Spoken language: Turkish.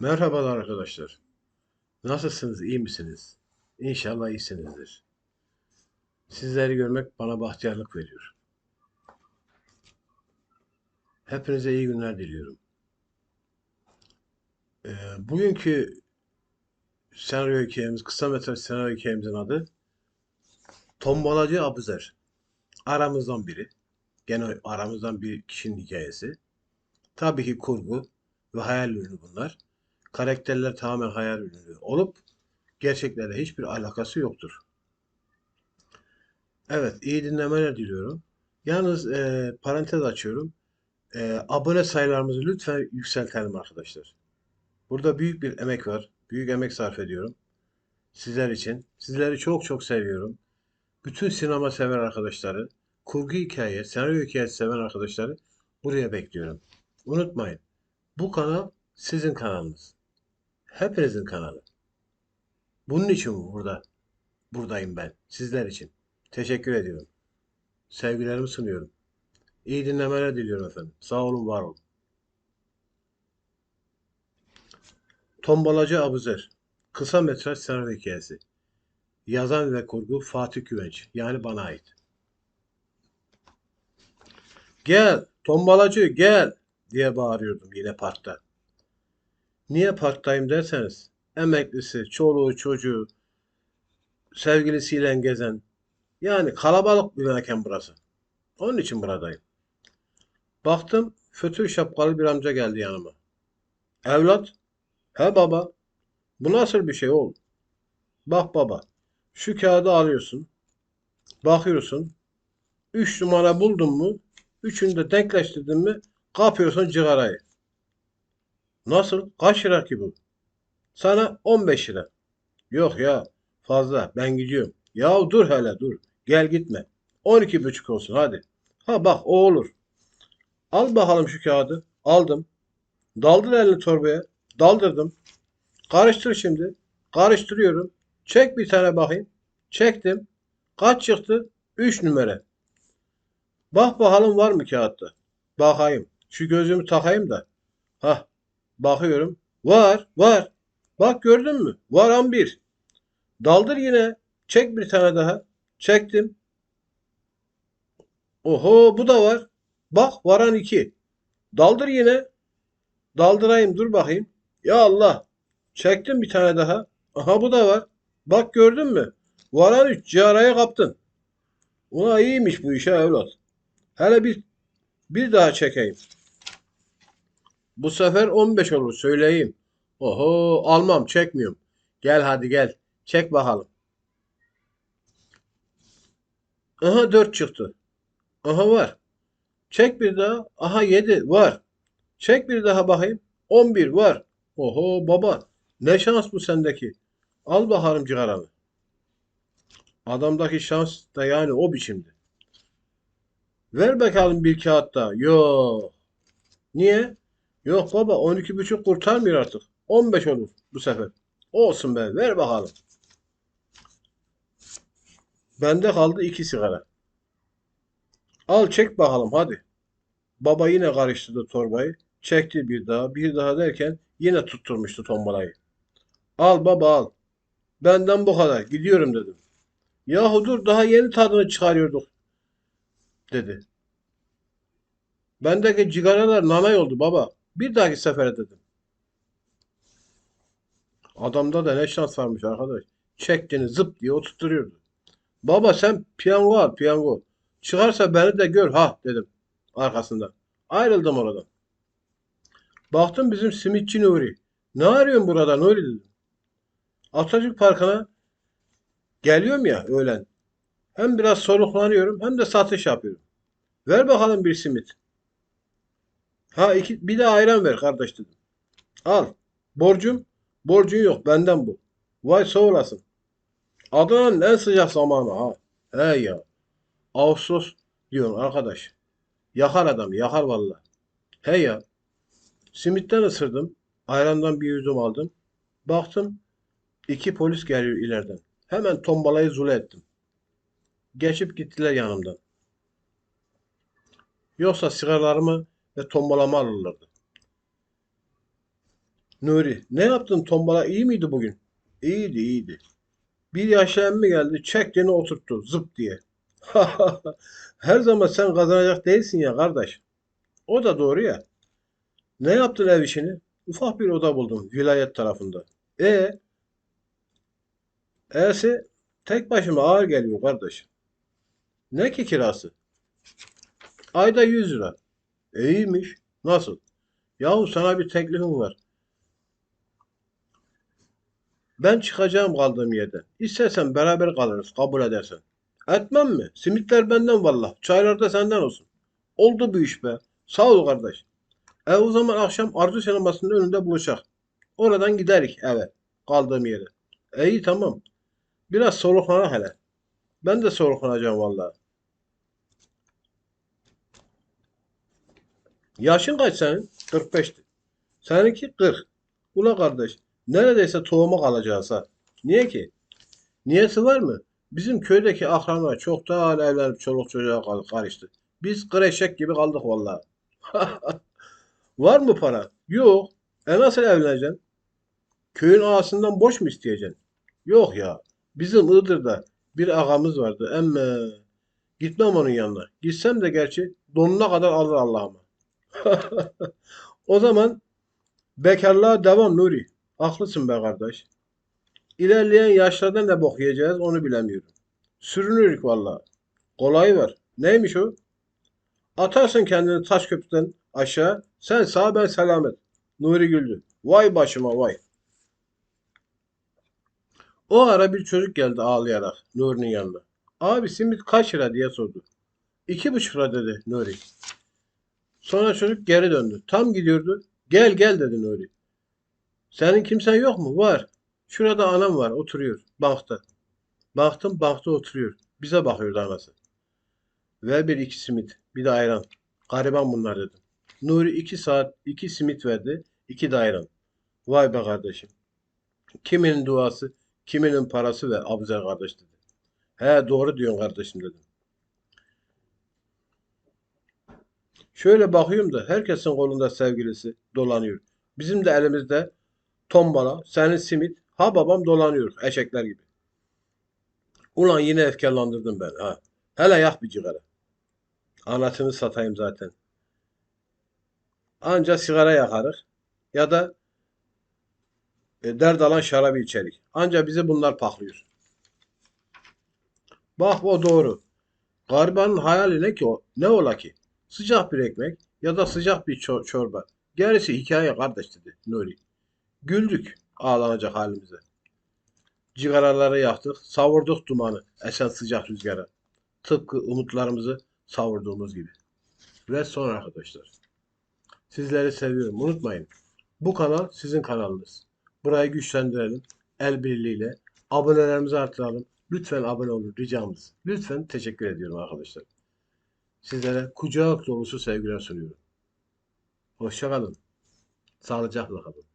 Merhabalar arkadaşlar. Nasılsınız, iyi misiniz? İnşallah iyisinizdir. Sizleri görmek bana bahtiyarlık veriyor. Hepinize iyi günler diliyorum. Ee, bugünkü senaryo hikayemiz, kısa metraj senaryo hikayemizin adı Tombalacı Abuzer. Aramızdan biri. Gene aramızdan bir kişinin hikayesi. Tabii ki kurgu ve hayal ürünü bunlar. Karakterler tamamen hayal ürünü olup gerçeklerle hiçbir alakası yoktur. Evet, iyi dinlemeler diliyorum. Yalnız e, parantez açıyorum. E, abone sayılarımızı lütfen yükseltelim arkadaşlar. Burada büyük bir emek var. Büyük emek sarf ediyorum. Sizler için. Sizleri çok çok seviyorum. Bütün sinema sever arkadaşları, kurgu hikaye, senaryo hikayesi seven arkadaşları buraya bekliyorum. Unutmayın. Bu kanal sizin kanalınız. Hepinizin kanalı. Bunun için burada. Buradayım ben. Sizler için. Teşekkür ediyorum. Sevgilerimi sunuyorum. İyi dinlemeler diliyorum efendim. Sağ olun, var olun. Tombalacı Abuzer. Kısa metraj senaryo hikayesi. Yazan ve kurgu Fatih Güvenç. Yani bana ait. Gel, tombalacı gel diye bağırıyordum yine parkta. Niye parktayım derseniz, emeklisi, çoluğu, çocuğu, sevgilisiyle gezen, yani kalabalık bir mekan burası. Onun için buradayım. Baktım, fötür şapkalı bir amca geldi yanıma. Evlat, he baba, bu nasıl bir şey oğlum? Bak baba, şu kağıdı alıyorsun, bakıyorsun, üç numara buldun mu, üçünü de denkleştirdin mi, kapıyorsun cigarayı. Nasıl? Kaç lira ki bu? Sana 15 lira. Yok ya fazla ben gidiyorum. Ya dur hele dur. Gel gitme. 12 buçuk olsun hadi. Ha bak o olur. Al bakalım şu kağıdı. Aldım. Daldır elini torbaya. Daldırdım. Karıştır şimdi. Karıştırıyorum. Çek bir tane bakayım. Çektim. Kaç çıktı? 3 numara. Bak bakalım var mı kağıtta? Bakayım. Şu gözümü takayım da. Hah Bakıyorum. Var, var. Bak gördün mü? Varan bir. Daldır yine. Çek bir tane daha. Çektim. Oho bu da var. Bak varan iki. Daldır yine. Daldırayım dur bakayım. Ya Allah. Çektim bir tane daha. Aha bu da var. Bak gördün mü? Varan üç. Ciğaraya kaptın. Ulan iyiymiş bu işe evlat. Hele bir bir daha çekeyim. Bu sefer 15 olur söyleyeyim. Oho almam çekmiyorum. Gel hadi gel. Çek bakalım. Aha 4 çıktı. Aha var. Çek bir daha. Aha 7 var. Çek bir daha bakayım. 11 var. Oho baba. Ne şans bu sendeki. Al bakalım cigaranı. Adamdaki şans da yani o biçimde. Ver bakalım bir kağıt daha. Yok. Niye? Yok baba 12,5 kurtarmıyor artık. 15 olur bu sefer. Olsun be ver bakalım. Bende kaldı 2 sigara. Al çek bakalım hadi. Baba yine karıştırdı torbayı. Çekti bir daha bir daha derken yine tutturmuştu tombalayı. Al baba al. Benden bu kadar gidiyorum dedim. Yahu dur daha yeni tadını çıkarıyorduk dedi. Bendeki cigaralar nanay oldu baba. Bir dahaki sefere dedim. Adamda da ne şans varmış arkadaş. Çektiğini zıp diye oturtuyordu. Baba sen piyango al piyango. Çıkarsa beni de gör ha dedim arkasında. Ayrıldım oradan. Baktım bizim simitçi Nuri. Ne arıyorsun burada Nuri dedim. Atatürk Parkı'na geliyorum ya öğlen. Hem biraz soluklanıyorum hem de satış yapıyorum. Ver bakalım bir simit. Ha iki, bir de ayran ver kardeş dedim. Al. Borcum? Borcun yok benden bu. Vay sağ olasın. Adana'nın en sıcak zamanı ha. He ya. Ağustos diyorsun arkadaş. Yakar adam yakar valla. He ya. Simitten ısırdım. Ayrandan bir yudum aldım. Baktım iki polis geliyor ileriden. Hemen tombalayı zule ettim. Geçip gittiler yanımdan. Yoksa sigaralarımı ve tombalama alırlardı. Nuri, ne yaptın tombala iyi miydi bugün? İyiydi, iyiydi. Bir yaşlı emmi geldi, çektiğini oturttu, zıp diye. Her zaman sen kazanacak değilsin ya kardeş. O da doğru ya. Ne yaptın ev işini? Ufak bir oda buldum vilayet tarafında. E, e'si tek başıma ağır geliyor kardeş. Ne ki kirası? Ayda 100 lira. E, İyiymiş. Nasıl? Yahu sana bir teklifim var. Ben çıkacağım kaldığım yerden. İstersen beraber kalırız kabul edersen. Etmem mi? Simitler benden vallah. Çaylar da senden olsun. Oldu bu iş be. Sağ ol kardeş. E o zaman akşam Arzu sinemasının önünde buluşak. Oradan giderik eve. Kaldığım yere. E iyi tamam. Biraz soluklana hele. Ben de soluklanacağım vallahi. Yaşın kaç senin? 45'ti. Seninki 40. Ula kardeş. Neredeyse tohuma kalacağız ha. Niye ki? Niyesi var mı? Bizim köydeki akranlar çok daha evlenip çoluk çocuğa karıştı. Biz kır gibi kaldık vallahi. Var mı para? Yok. E nasıl evleneceksin? Köyün ağasından borç mu isteyeceksin? Yok ya. Bizim Iğdır'da bir ağamız vardı. Emme gitmem onun yanına. Gitsem de gerçi donuna kadar alır Allah'ıma. O zaman bekarlığa devam Nuri. Haklısın be kardeş. İlerleyen yaşlarda ne bok onu bilemiyorum. Sürünürük vallahi. Kolay var. Neymiş o? Atarsın kendini taş köprüden aşağı. Sen sağ ben selamet. Nuri güldü. Vay başıma vay. O ara bir çocuk geldi ağlayarak Nuri'nin yanına. Abi simit kaç lira diye sordu. İki buçuk lira dedi Nuri. Sonra çocuk geri döndü. Tam gidiyordu. Gel gel dedi Nuri. Senin kimsen yok mu? Var. Şurada anam var oturuyor bankta. Baktım bankta oturuyor. Bize bakıyordu anası. Ver bir iki simit, bir de ayran. Gariban bunlar dedim. Nuri iki saat iki simit verdi, iki de ayran. Vay be kardeşim. Kiminin duası, kiminin parası ve Abuzer kardeş dedi. He doğru diyorsun kardeşim dedim. Şöyle bakıyorum da herkesin kolunda sevgilisi dolanıyor. Bizim de elimizde tombala, senin simit, ha babam dolanıyor eşekler gibi. Ulan yine efkarlandırdın ben ha. Hele yak bir sigara. Anasını satayım zaten. Anca sigara yakarız ya da e, dert alan şarabı içerik. Anca bizi bunlar paklıyor. Bak o doğru. Garibanın hayali ne ki o? Ne ola ki? Sıcak bir ekmek ya da sıcak bir çor- çorba. Gerisi hikaye kardeş dedi Nuri. Güldük ağlanacak halimize. Cigaraları yaktık, savurduk dumanı esen sıcak rüzgara. Tıpkı umutlarımızı savurduğumuz gibi. Ve son arkadaşlar. Sizleri seviyorum. Unutmayın. Bu kanal sizin kanalınız. Burayı güçlendirelim. El birliğiyle. Abonelerimizi artıralım. Lütfen abone olun ricamız. Lütfen teşekkür ediyorum arkadaşlar. Sizlere kucak dolusu sevgiler sunuyorum. Hoşçakalın. Sağlıcakla kalın.